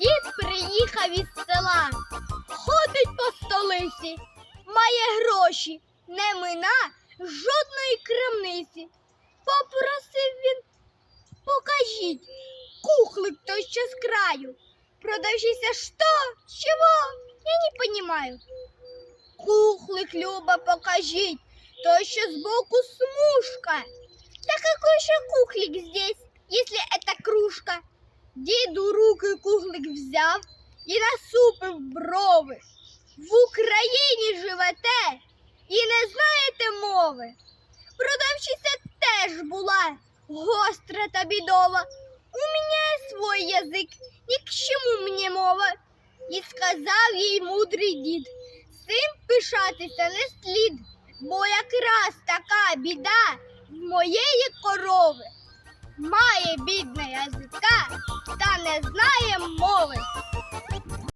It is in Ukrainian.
Дід приїхав із села, ходить по столиці, має гроші, не мина жодної крамниці. Попросив він, покажіть, кухлик той що з краю. Продавщиця, що? Чего? Я не понимаю. Кухлик, Люба, покажіть, то що сбоку смужка. Да какой же кухлик здесь? Дід у руки кухлик взяв і насупив брови. В Україні живете і не знаєте мови. Продавщиця теж була гостра та бідова. У мене свой язик, ні к чому мені мова. І сказав їй мудрий дід, цим пишатися не слід, бо якраз така біда в моєї корови. Має бідна язика та не знає мови.